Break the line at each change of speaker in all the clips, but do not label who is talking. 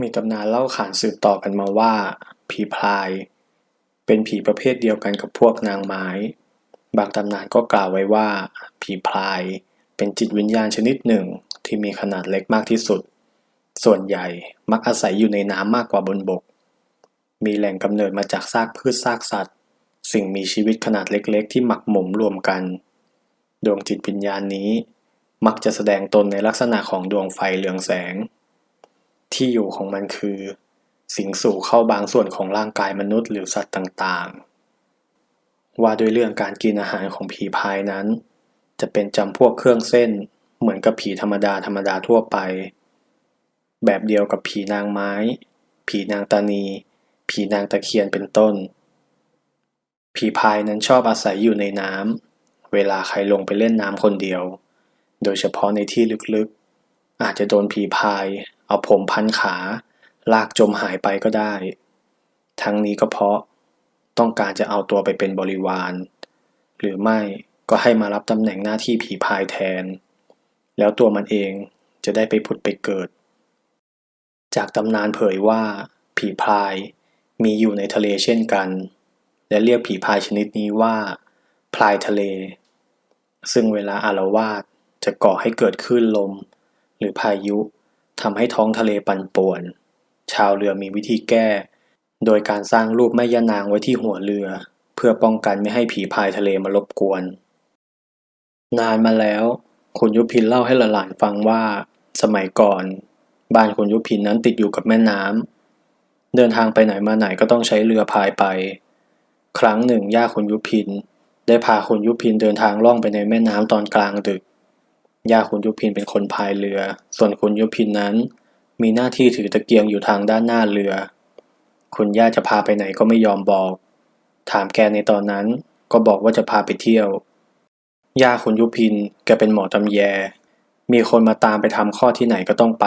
มีตำนานเล่าขานสืบต่อกันมาว่า ผีพรายเป็นผีประเภทเดียวกันกับพวกนางไม้ บางตำนานก็กล่าวไว้ว่า ผีพรายเป็นจิตวิญญาณชนิดหนึ่งที่มีขนาดเล็กมากที่สุด ส่วนใหญ่มักอาศัยอยู่ในน้ำมากกว่าบนบก มีแหล่งกำเนิดมาจากซากพืชซากสัตว์ สิ่งมีชีวิตขนาดเล็กๆ ที่หมักหมมรวมกัน ดวงจิตวิญญาณนี้ มักจะแสดงตนในลักษณะของดวงไฟเรืองแสง ที่อยู่ของมันคือ สิงสู่เข้าบางส่วนของร่างกายมนุษย์หรือสัตว์ต่างๆ ว่าด้วยเรื่องการกินอาหารของผีพายนั้น จะเป็นจำพวกเครื่องเส้น เหมือนกับผีธรรมดาธรรมดาทั่วไป แบบเดียวกับผีนางไม้ ผีนางตานี ผีนางตะเคียนเป็นต้น ผีพายนั้นชอบอาศัยอยู่ในน้ำเวลาใครลงไปเล่นน้ำคนเดียว โดยเฉพาะในที่ลึกๆอาจจะโดนผีพาย เอาผมพันขา ลากจมหายไปก็ได้ ทั้งนี้ก็เพราะต้องการจะเอาตัวไปเป็นบริวาร หรือไม่ก็ให้มารับตำแหน่งหน้าที่ผีพายแทน แล้วตัวมันเองจะได้ไปผุดไปเกิด จากตำนานเผยว่า ผีพายมีอยู่ในทะเลเช่นกัน และเรียกผีพายชนิดนี้ว่า พลายทะเล ซึ่งเวลาอารวาสจะก่อให้เกิดคลื่นลม หรือพายุ ทำให้ท้องทะเลปั่นป่วน ชาวเรือมีวิธีแก้ โดยการสร้างรูปแม่ย่านางไว้ที่หัวเรือ เพื่อป้องกันไม่ให้ผีพายทะเลมารบกวน นานมาแล้ว คุณยุพินเล่าให้หลานๆฟังว่า สมัยก่อน บ้านคุณยุพินนั้นติดอยู่กับแม่น้ำเดินทางไปไหนมาไหนก็ต้องใช้เรือพายไป ครั้งหนึ่งย่าคุณยุพินได้พาคุณยุพินเดินทางล่องไปในแม่น้ำตอนกลางดึก ย่าคุณยุพินเป็นคนพายเรือ ส่วนคุณยุพินนั้น มีหน้าที่ถือตะเกียงอยู่ทางด้านหน้าเรือ คุณย่าจะพาไปไหนก็ไม่ยอมบอก ถามแกในตอนนั้นก็บอกว่าจะพาไปเที่ยว ย่าคุณยุพินแกเป็นหมอตำแย มีคนมาตามไปทำข้อที่ไหนก็ต้องไป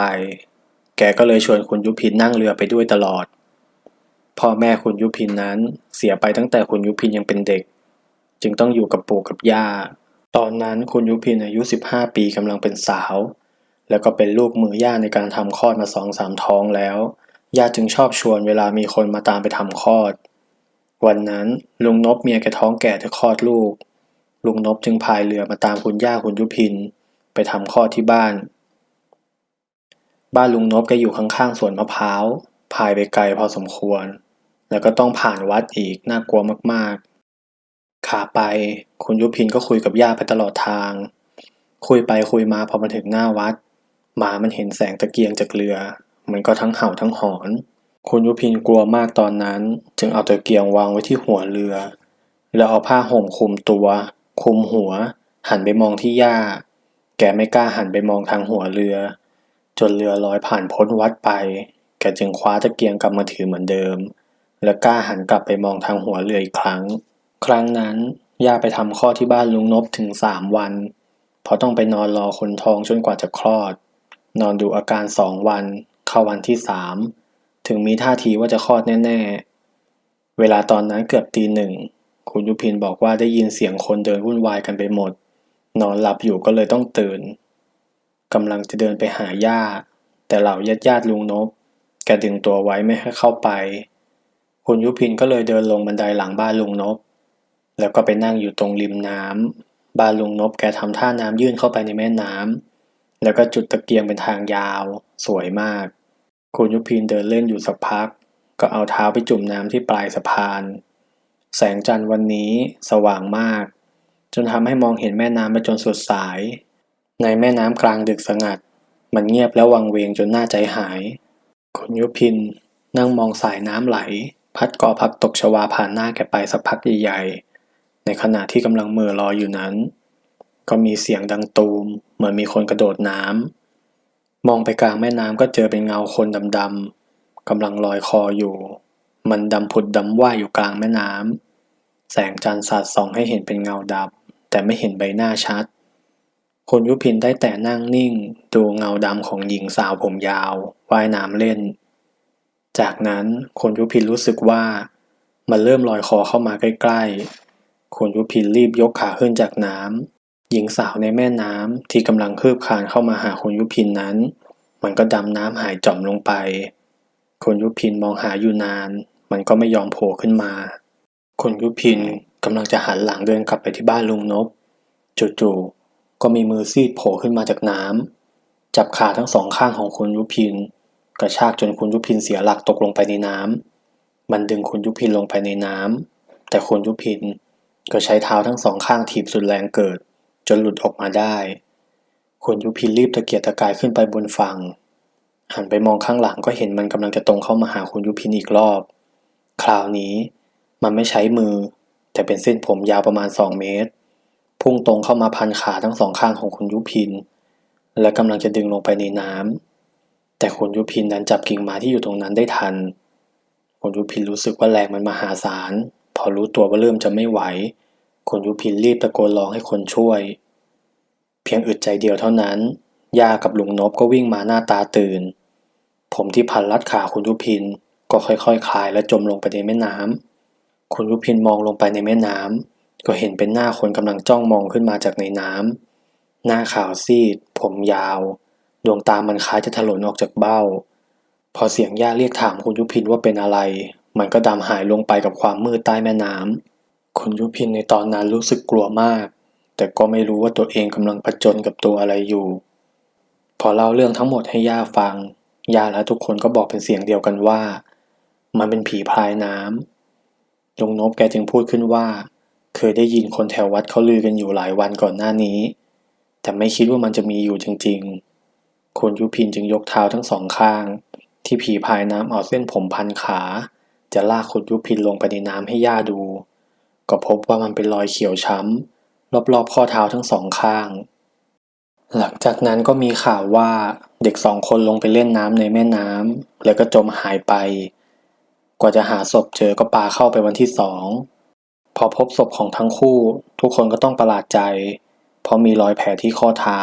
แกก็เลยชวนคุณยุพินนั่งเรือไปด้วยตลอด พ่อแม่คุณยุพินนั้นเสียไปตั้งแต่คุณยุพินยังเป็นเด็ก จึงต้องอยู่กับปู่กับย่า ตอนนั้นคุณยุพินอายุ 15 ปีกำลังเป็นสาว แล้วก็เป็นลูกมือย่าในการทำคลอดมาสองสามท้องแล้วย่าจึงชอบชวนเวลามีคนมาตามไปทำคลอด วันนั้นลุงนบเมียแกท้องแก่จะคลอดลูก ลุงนบจึงพายเรือมาตามคุณย่าคุณยุพิน ไปทำคลอดที่บ้าน บ้านลุงนบแกอยู่ข้างๆสวนมะพร้าวพายไปไกลพอสมควร แล้วก็ต้องผ่านวัดอีกน่ากลัวมากๆ ขาไปคุณยุพินก็คุยกับย่าไปตลอดทาง คุยไปคุยมาพอมาถึงหน้าวัด หมามันเห็นแสงตะเกียงจากเรือ มันก็ทั้งเห่าทั้งหอน คุณยุพินกลัวมากตอนนั้น จึงเอาตะเกียงวางไว้ที่หัวเรือ แล้วเอาผ้าห่มคลุมตัวคลุมหัว หันไปมองที่ย่า แกไม่กล้าหันไปมองทางหัวเรือ จนเรือลอยผ่านพ้นวัดไป แกจึงคว้าตะเกียงกลับมาถือเหมือนเดิม และกล้าหันกลับไปมองทางหัวเรืออีกครั้ง ครั้งนั้นย่าไปทำคลอดที่บ้านลุงนบถึงสามวัน เพราะต้องไปนอนรอคนท้องจนกว่าจะคลอด นอนดูอาการสองวัน เข้าวันที่สามถึงมีท่าทีว่าจะคลอดแน่ ๆ เวลาตอนนั้นเกือบตีหนึ่ง คุณยุพินบอกว่าได้ยินเสียงคนเดินวุ่นวายกันไปหมด นอนหลับอยู่ก็เลยต้องตื่นกำลังจะเดินไปหาย่า แต่เหล่าญาติญาติลุงนบแกดึงตัวไว้ไม่ให้เข้าไป คุณยุพินก็เลยเดินลงบันไดหลังบ้านลุงนบ แล้วก็ไปนั่งอยู่ตรงริมน้ำบ้านลุงนบแกทำท่าน้ำยื่นเข้าไปในแม่น้ำแล้วก็จุดตะเกียงเป็นทางยาว สวยมาก คุณยุพินเดินเล่นอยู่สักพัก ก็เอาเท้าไปจุ่มน้ำที่ปลายสะพาน แสงจันทร์วันนี้สว่างมาก จนทำให้มองเห็นแม่น้ำไปจนสุดสาย ในแม่น้ำกลางดึกสงัด มันเงียบและวังเวงจนน่าใจหาย คุณยุพินนั่งมองสายน้ำไหล พัดกอพักตกชวาผ่านหน้าแกไปสักพักใหญ่ๆ ในขณะที่กำลังเมื่อรอยอยู่นั้น ก็มีเสียงดังตูม เหมือนมีคนกระโดดน้ำมองไปกลางแม่น้ำก็เจอเป็นเงาคนดำๆกำลังลอยคออยู่ มันดำผุดดำว่ายอยู่กลางแม่น้ำแสงจันทร์สาดส่องให้เห็นเป็นเงาดำแต่ไม่เห็นใบหน้าชัดคุณยุพินได้แต่นั่งนิ่ง ดูเงาดำของหญิงสาวผมยาวว่ายน้ำเล่น จากนั้นคุณยุพินรู้สึกว่ามันเริ่มลอยคอเข้ามาใกล้ๆ คุณยุพินรีบยกขาขึ้นจากน้ำหญิงสาวในแม่น้ำที่กำลังคืบคลานเข้ามาหาคุณยุพินนั้น มันก็ดำน้ำหายจอมลงไป คุณยุพินมองหาอยู่นาน มันก็ไม่ยอมโผล่ขึ้นมาคุณยุพินกำลังจะหันหลังเดินกลับไปที่บ้านลุงนบจู่ๆก็มีมือซีดโผล่ขึ้นมาจากน้ำจับขาทั้งสองข้างของคุณยุพิน กระชากจนคุณยุพินเสียหลักตกลงไปในน้ำมันดึงคุณยุพินลงไปในน้ำแต่คุณยุพิน ก็ใช้เท้าทั้งสองข้างถีบสุดแรงเกิด จนหลุดออกมาได้ คุณยุพินรีบตะเกียกตะกายขึ้นไปบนฝั่ง หันไปมองข้างหลังก็เห็นมันกำลังจะตรงเข้ามาหาคุณยุพินอีกรอบ คราวนี้มันไม่ใช้มือ แต่เป็นเส้นผมยาวประมาณสองเมตร พุ่งตรงเข้ามาพันขาทั้งสองข้างของคุณยุพิน และกำลังจะดึงลงไปในน้ำแต่คุณยุพินดันจับกิ่งไม้ที่อยู่ตรงนั้นได้ทันคุณยุพินรู้สึกว่าแรงมันมหาศาล พอรู้ตัวว่าเริ่มจะไม่ไหว คุณยุพินรีบตะโกนร้องให้คนช่วย เพียงอึดใจเดียวเท่านั้นย่ากับลุงนบก็วิ่งมาหน้าตาตื่น ผมที่พันรัดขาคุณยุพินก็ค่อยๆคคลายและจมลงไปในแม่น้ำคุณยุพินมองลงไปในแม่น้ำก็เห็นเป็นหน้าคนกำลังจ้องมองขึ้นมาจากในน้ำหน้าขาวซีด ผมยาว ดวงตามันคล้ายจะถลนออกจากเบ้า พอเสียงย่าเรียกถามคุณยุพินว่าเป็นอะไร มันก็ดำหายลงไปกับความมืดใต้แม่น้ำคุณยุพินในตอนนั้นรู้สึกกลัวมาก แต่ก็ไม่รู้ว่าตัวเองกำลังผจญกับตัวอะไรอยู่ พอเล่าเรื่องทั้งหมดให้ย่าฟังย่าและทุกคนก็บอกเป็นเสียงเดียวกันว่า มันเป็นผีพายน้ำลุงนบแกจึงพูดขึ้นว่า เคยได้ยินคนแถววัดเขาลือกันอยู่หลายวันก่อนหน้านี้ แต่ไม่คิดว่ามันจะมีอยู่จริง ๆ คุณยุพินจึงยกเท้าทั้งสองข้าง ที่ผีพายน้ำเอาเส้นผมพันขา จะลากคุณยุพินลงไปในน้ำให้ย่าดู ก็พบว่ามันเป็นรอยเขียวช้ำรอบๆข้อเท้าทั้งสองข้าง หลังจากนั้นก็มีข่าวว่าเด็กสองคนลงไปเล่นน้ำในแม่น้ำแล้วก็จมหายไป กว่าจะหาศพเจอก็ปาเข้าไปวันที่สองพอพบศพของทั้งคู่ ทุกคนก็ต้องประหลาดใจ เพราะมีรอยแผลที่ข้อเท้า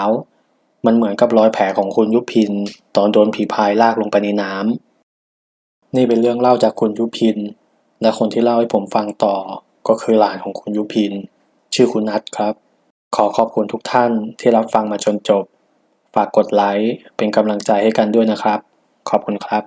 มันเหมือนกับรอยแผลของคุณยุพิน ตอนโดนผีพายลากลงไปในน้ำ นี่เป็นเรื่องเล่าจากคุณยุพิน และคนที่เล่าให้ผมฟังต่อ ก็คือหลานของคุณยุพิน ชื่อคุณนัทครับ ขอขอบคุณทุกท่านที่รับฟังมาจนจบ ฝากกดไลค์เป็นกำลังใจให้กันด้วยนะครับ ขอบคุณครับ